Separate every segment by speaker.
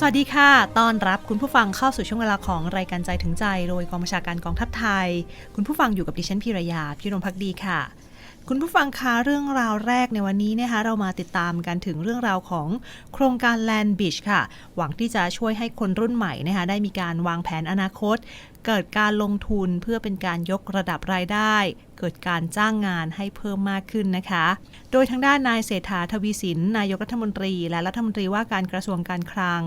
Speaker 1: สวัสดีค่ะ ต้อนรับคุณผู้ฟังเข้าสู่ช่วงเวลาของรายการใจถึงใจ โดยกองบัญชาการกองทัพไทย คุณผู้ฟังอยู่กับดิฉันพิรยาพิรมพักดีค่ะ คุณผู้ฟังคะเรื่องราวแรกในวันนี้นะคะเรามาติดตามกันถึงเรื่องราวของโครงการ Land Beach ค่ะ หวังที่จะช่วยให้คนรุ่นใหม่นะคะได้มีการวางแผนอนาคต เกิดการลงทุนเพื่อเป็นการยกระดับรายได้เกิดการจ้างงานให้เพิ่มมากขึ้นนะคะ โดยทางด้านนายเศรษฐาทวีสิน นายกรัฐมนตรี และรัฐมนตรีว่าการกระทรวงการคลัง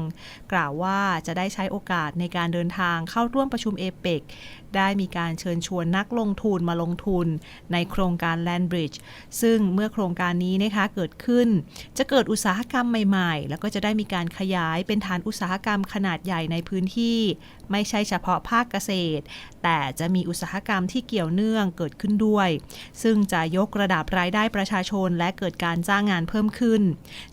Speaker 1: กล่าวว่าจะได้ใช้โอกาสในการเดินทางเข้าร่วมประชุมเอเปกได้มีการเชิญชวนนักลงทุนมาลงทุนในโครงการ Land Bridge ซึ่งเมื่อโครงการนี้นะคะเกิดขึ้น จะเกิดอุตสาหกรรมใหม่ๆ แล้วก็จะได้มีการขยายเป็นฐานอุตสาหกรรมขนาดใหญ่ในพื้นที่ ไม่ใช่เฉพาะภาคเกษตร แต่จะมีอุตสาหกรรมที่เกี่ยวเนื่องเกิดขึ้นด้วย ซึ่งจะยกระดับรายได้ประชาชนและเกิดการจ้างงานเพิ่มขึ้น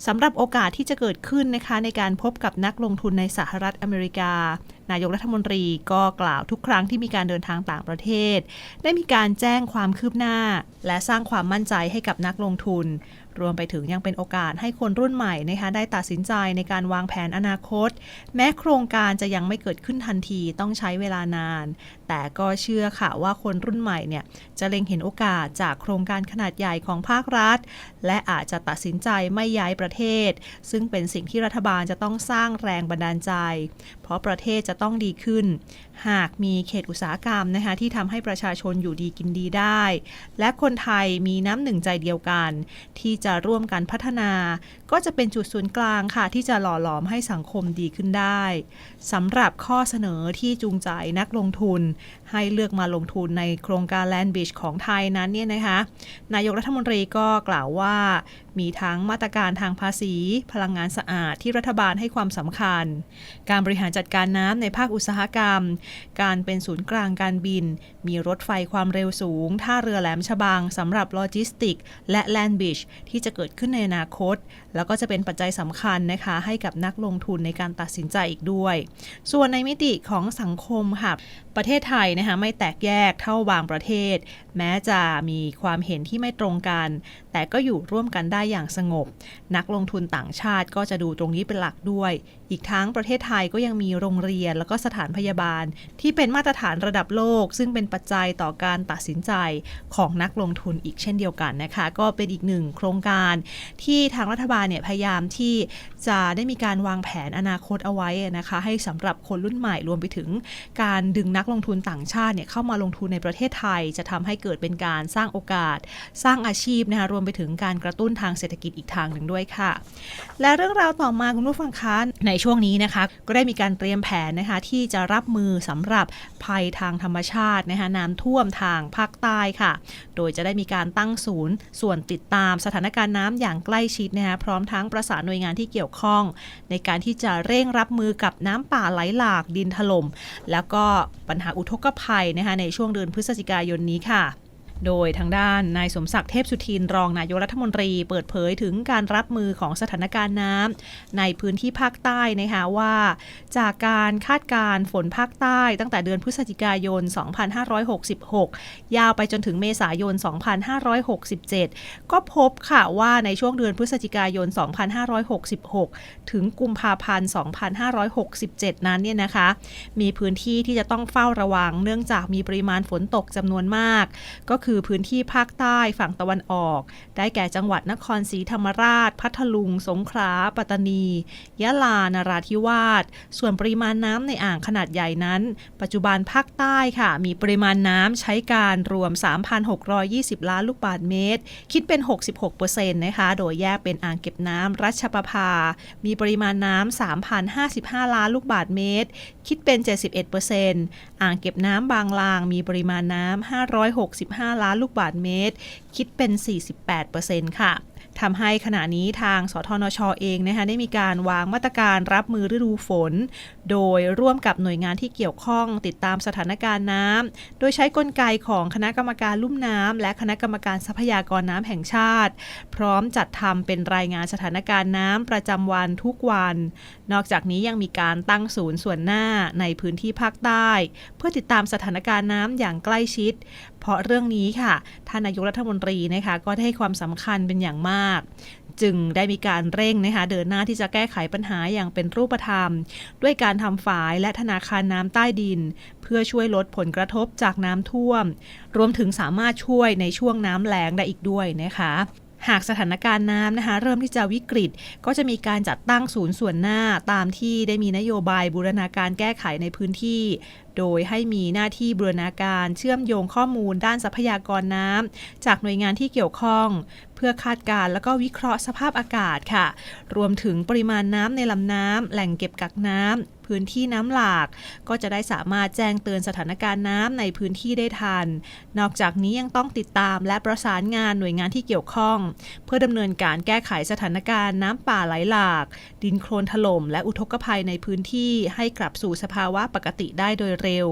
Speaker 1: สำหรับโอกาสที่จะเกิดขึ้นนะคะในการพบกับนักลงทุนในสหรัฐอเมริกา นายกรัฐมนตรีก็กล่าวทุกครั้งที่มีการเดินทางต่างประเทศ ได้มีการแจ้งความคืบหน้า และสร้างความมั่นใจให้กับนักลงทุน รวมไปถึงยังเป็นโอกาสให้คนรุ่นใหม่นะคะได้ตัดสินใจในการวางแผนอนาคต แม้โครงการจะยังไม่เกิดขึ้นทันทีต้องใช้เวลานาน แต่ก็เชื่อค่ะว่าคนรุ่นใหม่เนี่ยจะเล็งเห็นโอกาสจากโครงการขนาดใหญ่ของภาครัฐ และอาจจะตัดสินใจไม่ย้ายประเทศ ซึ่งเป็นสิ่งที่รัฐบาลจะต้องสร้างแรงบันดาลใจ เพราะประเทศจะต้องดีขึ้น หากมีเขตอุตสาหกรรมนะคะที่ทำให้ประชาชนอยู่ดีกินดีได้ และคนไทยมีน้ำหนึ่งใจเดียวกัน ที่จะร่วมกันพัฒนา ก็จะเป็นจุดศูนย์กลางค่ะ ที่จะหล่อหลอมให้สังคมดีขึ้นได้สำหรับข้อเสนอที่จูงใจนักลงทุนให้เลือกมาลงทุนในโครงการแลนด์บีชของไทยนั้นเนี่ยนะคะ นายกรัฐมนตรีก็กล่าวว่า มีทั้งมาตรการทางภาษี พลังงานสะอาดที่รัฐบาลให้ความสำคัญ การบริหารจัดการน้ำในภาคอุตสาหกรรม การเป็นศูนย์กลางการบิน มีรถไฟความเร็วสูง ท่าเรือแหลมฉบังสำหรับโลจิสติก และแลนด์บิชที่จะเกิดขึ้นในอนาคต แล้วก็จะเป็นปัจจัยสำคัญนะคะให้กับนักลงทุนในการตัดสินใจอีกด้วย ส่วนในมิติของสังคมค่ะประเทศไทยนะคะไม่แตกแยกเท่าบางประเทศ แม้จะมีความเห็นที่ไม่ตรงกัน แต่ก็อยู่ร่วมกันได้อย่างสงบ นักลงทุนต่างชาติก็จะดูตรงนี้เป็นหลักด้วย อีกทั้งประเทศไทยก็ยังมีโรงเรียนแล้วก็สถานพยาบาล ที่เป็นมาตรฐานระดับโลก ซึ่งเป็นปัจจัยต่อการตัดสินใจของนักลงทุนอีกเช่นเดียวกันนะคะ ก็เป็นอีกหนึ่งโครงการที่ทางรัฐบาลเนี่ยพยายามที่จะได้มีการวางแผนอนาคตเอาไว้นะคะ ให้สำหรับคนรุ่นใหม่รวมไปถึง การดึงนักลงทุนต่างชาติเนี่ยเข้ามาลงทุนในประเทศไทย จะทำให้เกิดเป็นการสร้างโอกาส สร้างอาชีพนะคะรวมไปถึงการกระตุ้นทางเศรษฐกิจอีกทางหนึ่งด้วยค่ะ และเรื่องราวต่อมาคุณผู้ฟังคะในช่วงนี้นะคะก็ได้มีการเตรียมแผนนะคะที่จะรับมือสำหรับภัยทางธรรมชาตินะคะน้ำท่วมทางภาคใต้ค่ะ โดยจะได้มีการตั้งศูนย์ ส่วนติดตามสถานการณ์น้ำอย่างใกล้ชิดนะคะพร้อมทั้งประสานหน่วยงานที่เกี่ยวข้อง ในการที่จะเร่งรับมือกับน้ำป่าไหลหลากดินถล่มแล้วก็ปัญหาอุทกภัยนะคะในช่วงเดือนพฤศจิกายนนี้ค่ะ โดยทางด้านนายสมศักดิ์เทพสุทินรองนายกรัฐมนตรี เปิดเผยถึงการรับมือของสถานการณ์น้ำในพื้นที่ภาคใต้นะคะว่า จากการคาดการณ์ฝนภาคใต้ตั้งแต่เดือนพฤศจิกายน 2566 ยาวไปจนถึงเมษายน 2567 ก็พบค่ะว่าในช่วงเดือนพฤศจิกายน 2566 ถึงกุมภาพันธ์ 2567 นั้นเนี่ยนะคะ มีพื้นที่ที่จะต้องเฝ้าระวัง เนื่องจากมีปริมาณฝนตกจำนวนมาก ก็คือคือพื้นที่ภาคใต้ฝั่งตะวันออก ได้แก่จังหวัดนครศรีธรรมราช พัทลุง สงขลา ปัตตานี ยะลา นราธิวาส ส่วนปริมาณน้ำในอ่างขนาดใหญ่นั้น ปัจจุบันภาคใต้ค่ะ มีปริมาณน้ำใช้การรวม 3,620 ล้านลูกบาศก์เมตร คิดเป็น 66%นะคะ โดยแยกเป็นอ่างเก็บน้ำรัชประภา มีปริมาณน้ำ3,055 ล้านลูกบาศก์เมตร คิดเป็น 71%อ่างเก็บน้ำบางลาง มีปริมาณน้ำ565ล้านลูกบาทเมตร คิดเป็น 48%ค่ะทำให้ขณะนี้ทางสทนชอเองนะคะได้มีการวางมาตรการรับมือฤดูฝน โดยร่วมกับหน่วยงานที่เกี่ยวข้องติดตามสถานการณ์น้ำโดยใช้กลไกของคณะกรรมการลุ่มน้ำและคณะกรรมการทรัพยากรน้ำแห่งชาติ พร้อมจัดทำเป็นรายงานสถานการณ์น้ำประจำวันทุกวัน นอกจากนี้ยังมีการตั้งศูนย์ส่วนหน้าในพื้นที่ภาคใต้ เพื่อติดตามสถานการณ์น้ำอย่างใกล้ชิด เพราะเรื่องนี้ค่ะท่านนายกรัฐมนตรีนะคะก็ได้ให้ความสำคัญเป็นอย่างมากจึงได้มีการเร่งนะคะเดินหน้าที่จะแก้ไขปัญหาอย่างเป็นรูปธรรม ด้วยการทำฝายและธนาคารน้ำใต้ดิน เพื่อช่วยลดผลกระทบจากน้ำท่วม รวมถึงสามารถช่วยในช่วงน้ำแล้งได้อีกด้วยนะคะ หากสถานการณ์น้ำนะคะ เริ่มที่จะวิกฤต ก็จะมีการจัดตั้งศูนย์ส่วนหน้าตามที่ได้มีนโยบายบูรณาการแก้ไขในพื้นที่ โดยให้มีหน้าที่บูรณาการเชื่อมโยงข้อมูลด้านทรัพยากรน้ำจากหน่วยงานที่เกี่ยวข้อง เพื่อคาดการณ์แล้วก็วิเคราะห์สภาพอากาศค่ะ รวมถึงปริมาณน้ำในลำน้ำแหล่งเก็บกักน้ำ พื้นที่น้ำหลาก ก็จะได้สามารถแจ้งเตือนสถานการณ์น้ำในพื้นที่ได้ทัน นอกจากนี้ยังต้องติดตามและประสานงานหน่วยงานที่เกี่ยวข้อง เพื่อดำเนินการแก้ไขสถานการณ์น้ำป่าไหลหลาก ดินโคลนถล่ม และอุทกภัยในพื้นที่ให้กลับสู่สภาวะปกติได้โดยเร็ว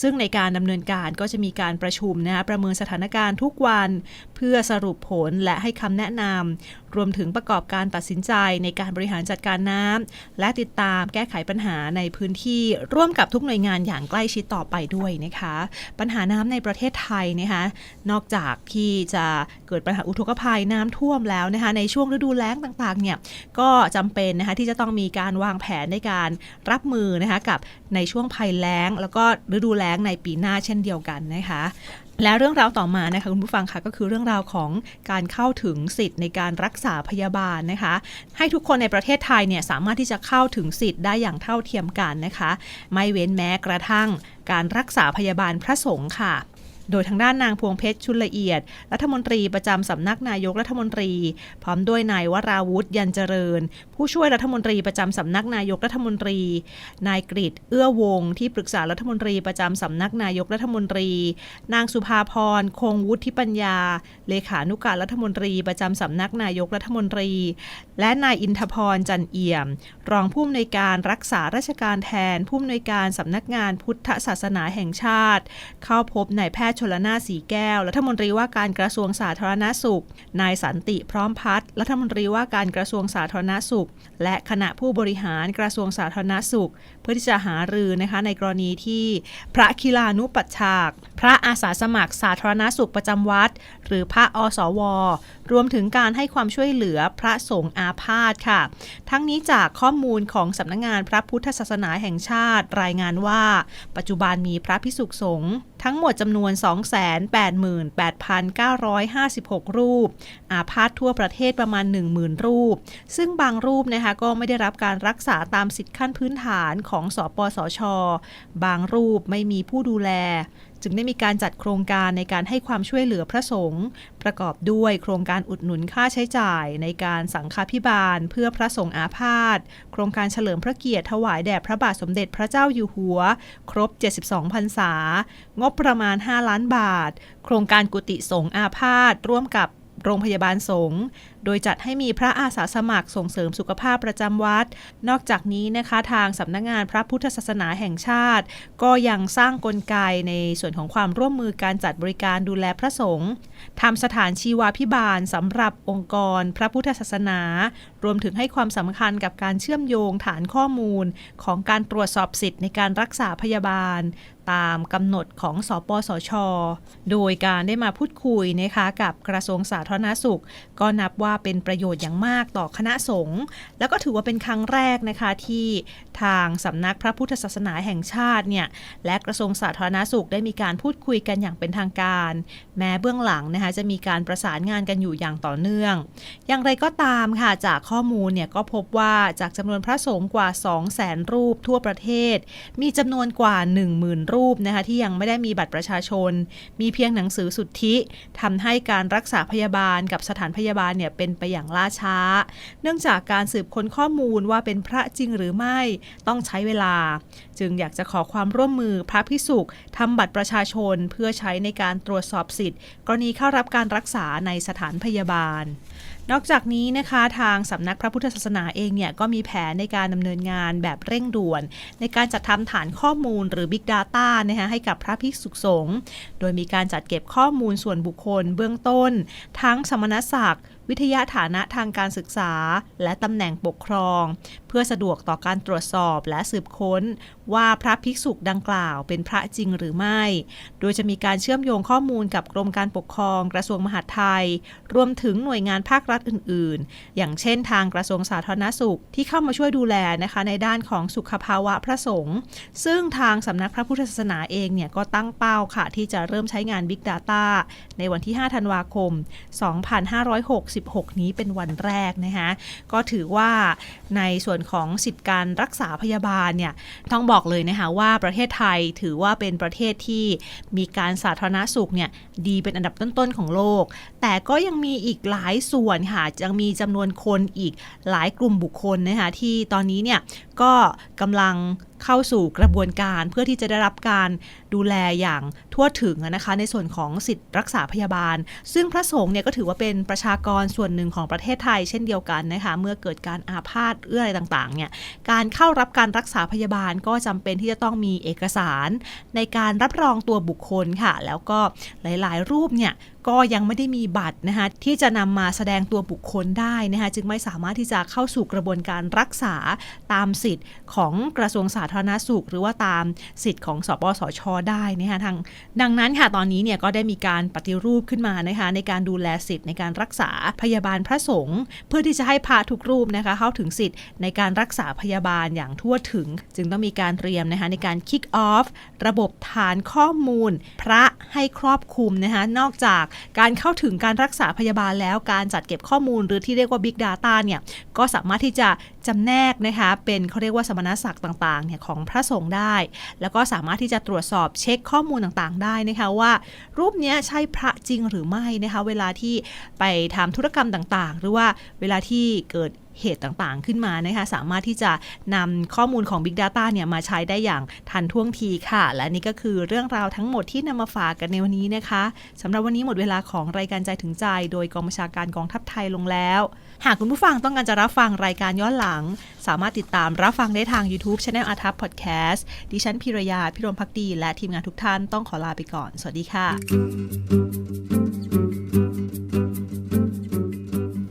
Speaker 1: ซึ่งในการดำเนินการก็จะมีการประชุมนะประเมินสถานการณ์ทุกวัน เพื่อสรุปผลและให้คำแนะนำรวมถึงประกอบการตัดสินใจในการบริหารจัดการน้ำและติดตามแก้ไขปัญหาในพื้นที่ร่วมกับทุกหน่วยงานอย่างใกล้ชิดต่อไปด้วยนะคะ ปัญหาน้ำในประเทศไทยนะคะนอกจากที่จะเกิดปัญหาอุทกภัยน้ำท่วมแล้วนะคะในช่วงฤดูแล้งต่างๆเนี่ยก็จำเป็นนะคะที่จะต้องมีการวางแผนในการรับมือนะคะกับในช่วงภัยแล้ง แล้วก็ฤดูแล้งในปีหน้าเช่นเดียวกันนะคะ และเรื่องราวต่อมานะคะคุณผู้ฟังคะก็คือเรื่องราวของการเข้าถึงสิทธิ์ในการรักษาพยาบาลนะคะ ให้ทุกคนในประเทศไทยเนี่ยสามารถที่จะเข้าถึงสิทธิ์ได้อย่างเท่าเทียมกันนะคะ ไม่เว้นแม้กระทั่งการรักษาพยาบาลพระสงฆ์ค่ะ โดยทางด้านนางพวงเพชรชุนละเอียด รัฐมนตรีประจำสำนักนายกรัฐมนตรี พร้อมด้วยนายวราวุฒิยันเจริญ ผู้ช่วยรัฐมนตรีประจำสำนักนายกรัฐมนตรี นายกริเอื้อวง ที่ปรึกษารัฐมนตรีประจำสำนักนายกรัฐมนตรี นางสุภาพรคงวุฒิปัญญา เลขานุการรัฐมนตรีประจำสำนักนายกรัฐมนตรี และนายอินทพรจันเอี่ยม รองผู้อำนวยการรักษาราชการแทนผู้อำนวยการสำนักงานพุทธศาสนาแห่งชาติ เข้าพบนายแพทย์ชลนาสีแก้ว รัฐมนตรีว่าการกระทรวงสาธารณสุข นายสันติพร้อมพัฒน์รัฐมนตรีว่าการกระทรวงสาธารณสุข และคณะผู้บริหารกระทรวงสาธารณสุข เพื่อที่จะหารือนะคะในกรณีที่พระคิลานุปัชฌาก พระอาสาสมัครสาธารณสุขประจำวัด หรือพระอสว รวมถึงการให้ความช่วยเหลือพระสงฆ์อาพาธค่ะ ทั้งนี้จากข้อมูลของสำนักงงานพระพุทธศาสนาแห่งชาติ รายงานว่า ปัจจุบันมีพระพิสุสงฆ์ทั้งหมดจำนวน288,956 รูป อาพาธทั่วประเทศประมาณ 10,000 รูป ซึ่งบางรูปนะคะก็ไม่ได้รับการรักษาตามสิทธิขั้นพื้นฐานของสปสช บางรูปไม่มีผู้ดูแล จึงได้มีการจัดโครงการในการให้ความช่วยเหลือพระสงฆ์ประกอบด้วยโครงการอุดหนุนค่าใช้จ่าย ในการสังฆาพิบาล เพื่อพระสงฆ์อาพาธโครงการเฉลิมพระเกียรติถวายแด่พระบาทสมเด็จพระเจ้าอยู่หัว ครบ 72พรรษางบประมาณ 5 ล้านบาท โครงการกุฏิสงฆ์อาพาธร่วมกับ โรงพยาบาลสงฆ์โดยจัดให้มีพระอาสาสมัครส่งเสริมสุขภาพประจำวัด นอกจากนี้นะคะทางสำนักงงานพระพุทธศาสนาแห่งชาติ ก็ยังสร้างกลไกในส่วนของความร่วมมือการจัดบริการดูแลพระสงฆ์ทำสถานชีวาพิบาลสำหรับองค์กร พระพุทธศาสนา รวมถึงให้ความสำคัญกับการเชื่อมโยงฐานข้อมูล ของการตรวจสอบสิทธิ์ในการรักษาพยาบาล ตามกำหนดของสปสช โดยการได้มาพูดคุยนะคะกับกระทรวงสาธารณสุข ก็นับว่าเป็นประโยชน์อย่างมากต่อคณะสงฆ์แล้วก็ถือว่าเป็นครั้งแรกนะคะที่ทางสำนักพระพุทธศาสนาแห่งชาติเนี่ยและกระทรวงสาธารณสุขได้มีการพูดคุยกันอย่างเป็นทางการ แม้เบื้องหลังนะคะจะมีการประสานงานกันอยู่อย่างต่อเนื่อง อย่างไรก็ตามค่ะจากข้อมูลเนี่ยก็พบว่าจากจำนวนพระสงฆ์กว่า 2 0 0แสนรูปทั่วประเทศ มีจำนวนกว่า 10,000รูปนะคะที่ยังไม่ได้มีบัตรประชาชน มีเพียงหนังสือสุทธิทำให้การรักษาพยาบาลกับสถานพยาบาลเนี่ยเป็นไปอย่างล่าช้า เนื่องจากการสืบค้นข้อมูลว่าเป็นพระจริงหรือไม่ต้องใช้เวลาจึงอยากจะขอความร่วมมือพระพิสุทำบัตรประชาชนเพื่อใช้ในการตรวจสอบสิทธิ์ กรณีเข้ารับการรักษาในสถานพยาบาล นอกจากนี้นะคะทางสำนักพระพุทธศาสนาเองเนี่ยก็มีแผนในการดำเนินงานแบบเร่งด่วน ในการจัดทำฐานข้อมูลหรือ Big Data นะคะให้กับพระภิกษุสงฆ์โดยมีการจัดเก็บข้อมูลส่วนบุคคลเบื้องต้น ทั้งสมณศักดิ์วิทยาฐานะทางการศึกษา และตำแหน่งปกครอง เพื่อสะดวกต่อการตรวจสอบและสืบค้นว่าพระภิกษุดังกล่าวเป็นพระจริงหรือไม่ โดยจะมีการเชื่อมโยงข้อมูลกับกรมการปกครอง กระทรวงมหาดไทย รวมถึงหน่วยงานภาครัฐอื่น ๆ อย่างเช่นทางกระทรวงสาธารณสุขที่เข้ามาช่วยดูแลนะคะในด้านของสุขภาวะพระสงฆ์ซึ่งทางสำนักพระพุทธศาสนาเองเนี่ยก็ตั้งเป้าค่ะ ที่จะเริ่มใช้งาน Big Data ในวันที่ 5 ธันวาคม 2566 นี้เป็นวันแรกนะคะก็ถือว่าในส่วนของสิทธิการรักษาพยาบาลเนี่ยต้องบอกอกเลยนะคะว่าประเทศไทยถือว่าเป็นประเทศที่มีการสาธารณสุขเนี่ยดีเป็นอันดับต้นๆของโลก แต่ก็ยังมีอีกหลายส่วนค่ะยังมีจำนวนคนอีกหลายกลุ่มบุคคลนะคะที่ตอนนี้เนี่ยก็กำลังเข้าสู่กระบวนการเพื่อที่จะได้รับการดูแลอย่างทั่วถึงนะคะ ในส่วนของสิทธิรักษาพยาบาล ซึ่งพระสงฆ์เนี่ยก็ถือว่าเป็นประชากรส่วนหนึ่งของประเทศไทย เช่นเดียวกันนะคะ เมื่อเกิดการอาพาธเอื้ออะไรต่างๆเนี่ยการเข้ารับการรักษาพยาบาลก็จำเป็นที่จะต้องมีเอกสาร ในการรับรองตัวบุคคลค่ะ แล้วก็หลายๆ รูปเนี่ย ก็ยังไม่ได้มีบัตรนะคะที่จะนำมาแสดงตัวบุคคลได้นะคะจึงไม่สามารถที่จะเข้าสู่กระบวนการรักษาตามสิทธิ์ของกระทรวงสาธารณสุข หรือว่าตามสิทธิ์ของสปสช ได้นะคะทางดังนั้นค่ะตอนนี้เนี่ยก็ได้มีการปฏิรูปขึ้นมานะคะในการดูแลสิทธิ์ในการรักษาพยาบาลพระสงฆ์เพื่อที่จะให้พระทุกรูปนะคะเข้าถึงสิทธิ์ในการรักษาพยาบาลอย่างทั่วถึง จึงต้องมีการเตรียมนะคะในการ kick off ระบบฐานข้อมูล พระให้ครอบคลุมนะคะนอกจากการเข้าถึงการรักษาพยาบาลแล้วการจัดเก็บข้อมูล หรือที่เรียกว่า Big Data เนี่ยก็สามารถที่จะจำแนกนะคะเป็นเขาเรียกว่าสมณศักดิ์ต่างๆเนี่ยของพระสงฆ์ได้ แล้วก็สามารถที่จะตรวจสอบเช็คข้อมูลต่างๆ ได้นะคะว่า รูปนี้ใช่พระจริงหรือไม่นะคะเวลาที่ไปทำธุรกรรมต่างๆ หรือว่าเวลาที่เกิด เหตุต่างๆ ขึ้นมานะคะสามารถที่จะนำข้อมูลของ Big Data เนี่ยมาใช้ได้อย่างทันท่วงทีค่ะ และนี่ก็คือเรื่องราวทั้งหมดที่นำมาฝากกันในวันนี้นะคะสำหรับวันนี้หมดเวลาของรายการใจถึงใจ โดยกองบัญชาการกองทัพไทยลงแล้ว หากคุณผู้ฟังต้องการจะรับฟังรายการย้อนหลัง สามารถติดตามรับฟังได้ทาง YouTube Channel อาทัพพอดแคสต์ดิฉันพิรยาพิรมพักดี และทีมงานทุกท่านต้องขอลาไปก่อน สวัสดีค่ะ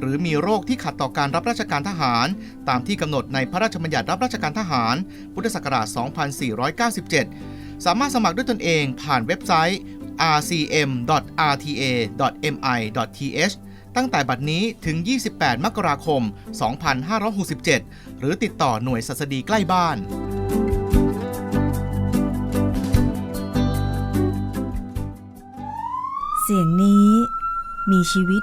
Speaker 2: หรือมีโรคที่ขัดต่อการรับราชการทหาร ตามที่กำหนดในพระราชบัญญัติรับราชการทหาร พุทธศักราช 2497 สามารถสมัครด้วยตนเองผ่านเว็บไซต์ rcm.rta.mi.th ตั้งแต่บัดนี้ถึง 28 มกราคม 2567 หรือติดต่อหน่วยสัสดีใกล้บ้าน
Speaker 3: เสียงนี้มีชีวิต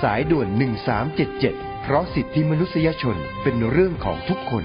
Speaker 4: สายด่วน 1377 เพราะสิทธิมนุษยชนเป็นเรื่องของทุกคน